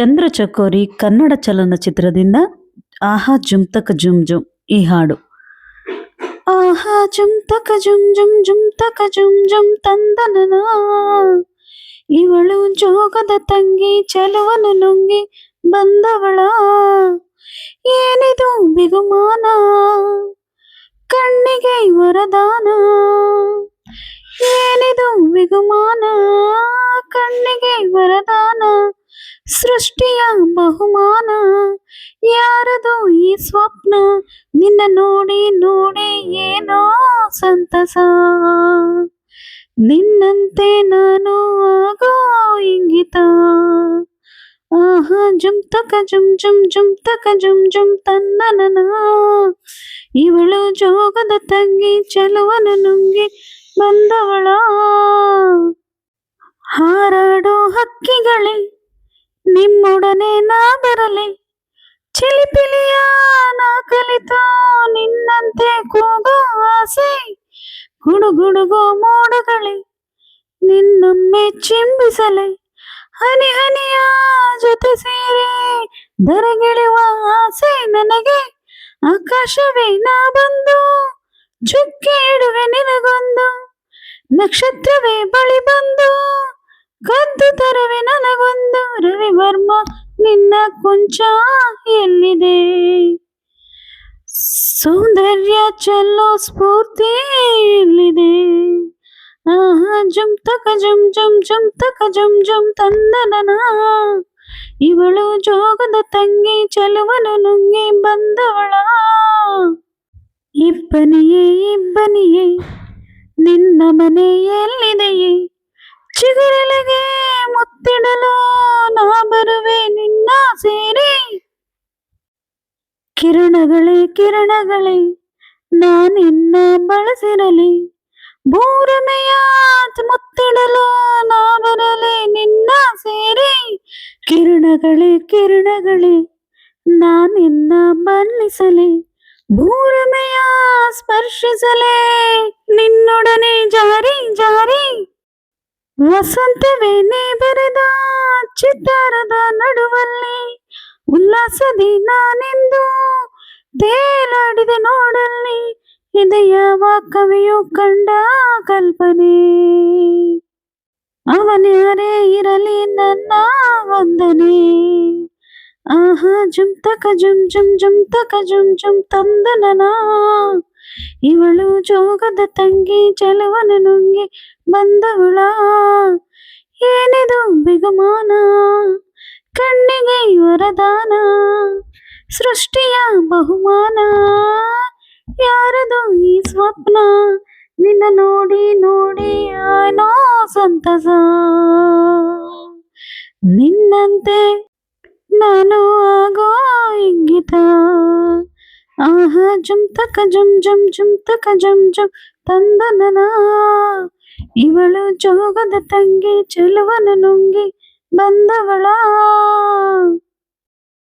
ಚಂದ್ರ ಚಕೋರಿ ಕನ್ನಡ ಚಲನಚಿತ್ರದಿಂದ ಆಹಾ ಜುಮ್ ತಕ ಜುಮ್ ಜುಮ್ ಈ ಹಾಡು. ಆಹಾ ಜುಮ್ ತಕ ಜುಮ್ ಜುಮ್ ಜುಮ್ ತಕ ಜುಮ್ ಜುಮ್ ತಂದನನ. ಇವಳು ಜೋಗದ ತಂಗಿ ಚಲುವನು ನುಂಗಿ ಬಂದವಳ. ಏನಿದು ಬಿಗುಮಾನ? ಕಣ್ಣಿಗೆ ವರದಾನ. ಏನಿದು ಬಿಗುಮಾನ? ಕಣ್ಣಿಗೆ ವರದಾನ. ಸೃಷ್ಟಿಯ ಬಹುಮಾನ. ಯಾರದು ಈ ಸ್ವಪ್ನ? ನಿನ್ನ ನೋಡಿ ನೋಡಿ ಏನೋ ಸಂತಸ. ನಿನ್ನಂತೆ ನಾನು ಆಗೋ ಇಂಗಿತ. ಆಹಾ ಜುಮ್ ತಕ ಜುಮ್ ಜುಮ್ ಜುಮ್ ತಕ ಜುಮ್ ಜುಮ್ ತನ್ನನನ. ಇವಳು ಜೋಗದ ತಂಗಿ, ಚಲುವನು ನುಂಗಿ ಬಂದವಳ. ಹಾರಾಡೋ ಹಕ್ಕಿಗಳೇ ನಿಮ್ಮೊಡನೆ ನಾ ಬರಲಿ ಚಿಲಿಪಿಲಿಯ ನಾ ಕಲಿತು ನಿನ್ನಂತೆ ಕೂಗೋ ಆಸೆ. ಗುಡುಗುಡುಗೋ ಮೋಡಗಳೇ, ನಿನ್ನೊಮ್ಮೆ ಚಿಂಬಿಸಲೆ. ಹನಿ ಹನಿಯ ಜೊತೆ ಸೇರಿ ದರಗಿಳಿಯುವ ಆಸೆ ನನಗೆ. ಆಕಾಶವೇ ನಾ ಬಂದು ಚುಕ್ಕಿ ಇಡುವೆ ನಿನಗೊಂದು. ನಕ್ಷತ್ರವೇ ಬಳಿ ಕೊಂಚ ಎಲ್ಲಿದೆ ಸೌಂದರ್ಯ ಚೆಲ್ಲೋ ಸ್ಫೂರ್ತಿ ಎಲ್ಲಿದೆ ಆಹಾ ಜುಮ್ ತಕ ಜುಮ್ ಜುಮ್ ಜುಮ್ ತಕ ಜುಮ್ ಜುಮ್ ತಂದನನ ಇವಳು ಜೋಗದ ತಂಗಿ ಚಲುವನು ನುಂಗಿ ಬಂದವಳ ಇಬ್ಬನಿಯೇ ಇಬ್ಬನಿಯೇ ಕಿರಣಗಳೇ ಕಿರಣಗಳೇ, ನಾನಿನ್ನ ಬಳಸಿರಲಿ. ಭೂರಮೆಯ ಮುತ್ತಿಡಲು ನಾ ಬರಲಿ ನಿನ್ನ ಸೇರಿ ಕಿರಣಗಳೇ ಕಿರಣಗಳೇ, ನಾನಿನ್ನ ಬಣ್ಣಿಸಲಿ ಭೂರಮೆಯ ಸ್ಪರ್ಶಿಸಲೇ, ನಿನ್ನೊಡನೆ ಜಾರಿ ಜಾರಿ. ವಸಂತವೇನೆ ಬರೆದ ಚಿತ್ತಾರದ ನಡುವಲ್ಲಿ, ಉಲ್ಲಾಸದಿ ನಾನೆಂದು ತೇಲಾಡಿದೆ ನೋಡಲ್ಲಿ ಇದು ಯಾವ ಕವಿಯು ಕಂಡ ಕಲ್ಪನೆ ಅವನ್ಯಾರೇ ಇರಲಿ ನನ್ನ ವಂದನೆ ಆಹಾ ಜುಮ್ ತಕ ಜುಮ್ ಜುಮ್ ಜುಮ್ ತಕ ಜುಮ್ ಜುಮ್ ತಂದನನ ಇವಳು ಜೋಗದ ತಂಗಿ ಚಲುವನು ನುಂಗಿ ಬಂದವಳ ಏನಿದು ಬಿಗುಮಾನ ಕಣ್ಣಿಗೆ ವರದಾನ ಸೃಷ್ಟಿಯ ಬಹುಮಾನ ಯಾರದು ಈ ಸ್ವಪ್ನ ನಿನ್ನ ನೋಡಿ ನೋಡಿ ಏನೋ ಸಂತಸ ನಿನ್ನಂತೆ ನಾನು ಆಗೋ ಇಂಗಿತ ಆಹಾ ಜುಮ್ ತಕ ಜುಮ್ ಜುಮ್ ಜುಮ್ ತಕ ಜುಮ್ ಜುಮ್ ತಂದನನ ಇವಳು ಜೋಗದ ತಂಗಿ ಚೆಲುವನು ನುಂಗಿ ಬಂದವಳ